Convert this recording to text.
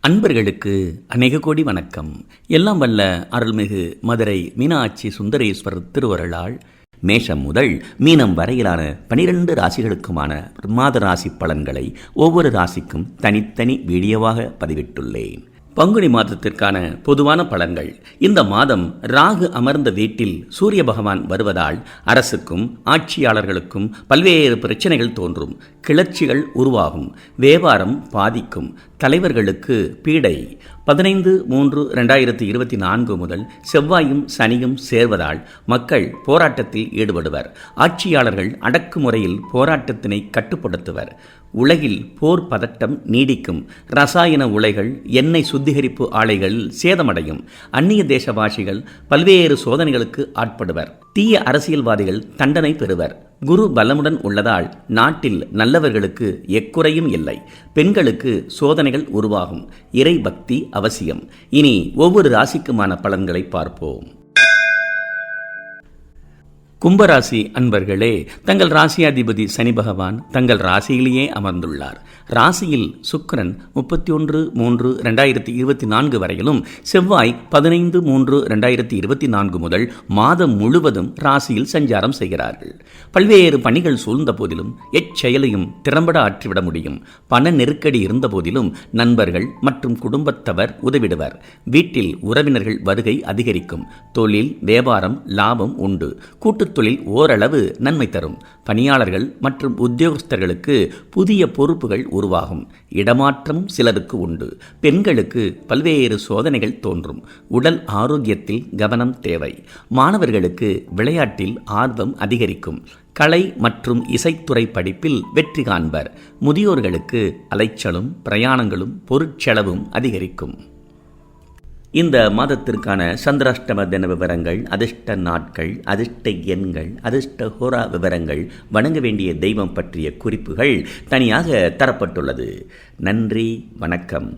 அன்பர்களுக்கு அநேக கோடி வணக்கம். எல்லாம் வல்ல அருள்மிகு மதுரை மீனாட்சி சுந்தரேஸ்வரர் திருவருளால் மேஷம் முதல் மீனம் வரையிலான பனிரெண்டு ராசிகளுக்குமான மாத ராசி பலன்களை ஒவ்வொரு ராசிக்கும் தனித்தனி வீடியோவாக பதிவிட்டுள்ளேன். பங்குனி மாதத்திற்கான பொதுவான பலன்கள். இந்த மாதம் ராகு அமர்ந்த வீட்டில் சூரிய பகவான் வருவதால் அரசுக்கும் ஆட்சியாளர்களுக்கும் பல்வேறு பிரச்சனைகள் தோன்றும். கிளர்ச்சிகள் உருவாகும். வியாபாரம் பாதிக்கும். தலைவர்களுக்கு பீடை. பதினைந்து மூன்று ரெண்டாயிரத்தி இருபத்தி நான்கு முதல் செவ்வாயும் சனியும் சேர்வதால் மக்கள் போராட்டத்தில் ஈடுபடுவர். ஆட்சியாளர்கள் அடக்குமுறையில் போராட்டத்தினை கட்டுப்படுத்துவர். உலகில் போர் பதட்டம் நீடிக்கும். ரசாயன உலைகள் எண்ணெய் சுத்திகரிப்பு ஆலைகள் சேதமடையும். அந்நிய தேசவாசிகள் பல்வேறு சோதனைகளுக்கு ஆட்படுவர். தீய அரசியல்வாதிகள் தண்டனை பெறுவர். குரு பலமுடன் உள்ளதால் நாட்டில் நல்லவர்களுக்கு எக்குறையும் இல்லை. பெண்களுக்கு சோதனைகள் உருவாகும். இறை பக்தி அவசியம். இனி ஒவ்வொரு ராசிக்குமான பலன்களை பார்ப்போம். கும்பராசி அன்பர்களே தங்கள் ராசியாதிபதி சனி பகவான் தங்கள் ராசியிலேயே அமர்ந்துள்ளார். ராசியில் சுக்கரன் முப்பத்தி ஒன்று மூன்று ரெண்டாயிரத்தி இருபத்தி நான்கு வரையிலும் செவ்வாய் பதினைந்து மூன்று ரெண்டாயிரத்தி இருபத்தி நான்கு முதல் மாதம் முழுவதும் ராசியில் சஞ்சாரம் செய்கிறார்கள். பல்வேறு பணிகள் சூழ்ந்த போதிலும் எச்செயலையும் திறம்பட ஆற்றிவிட முடியும். பண நெருக்கடி இருந்த போதிலும் நண்பர்கள் மற்றும் குடும்பத்தவர் உதவிடுவர். வீட்டில் உறவினர்கள் வருகை அதிகரிக்கும். தொழில் வியாபாரம் லாபம் உண்டு. கூட்டு தொழில் ஓரளவு நன்மை தரும். பணியாளர்கள் மற்றும் உத்தியோகஸ்தர்களுக்கு புதிய பொறுப்புகள் உருவாகும். இடமாற்றம் சிலருக்கு உண்டு. பெண்களுக்கு பல்வேறு சோதனைகள் தோன்றும். உடல் ஆரோக்கியத்தில் கவனம் தேவை. மாணவர்களுக்கு விளையாட்டில் ஆர்வம் அதிகரிக்கும். கலை மற்றும் இசைத்துறை படிப்பில் வெற்றி காண்பர். முதியோர்களுக்கு அலைச்சலும் பிரயாணங்களும் பொருட்செலவும் அதிகரிக்கும். இந்த மாதத்திற்கான சந்திராஷ்டம தின விவரங்கள் அதிர்ஷ்ட நாட்கள் அதிர்ஷ்ட எண்கள் அதிர்ஷ்ட ஹோரா விவரங்கள் வணங்க வேண்டிய தெய்வம் பற்றிய குறிப்புகள் தனியாக தரப்பட்டுள்ளது. நன்றி வணக்கம்.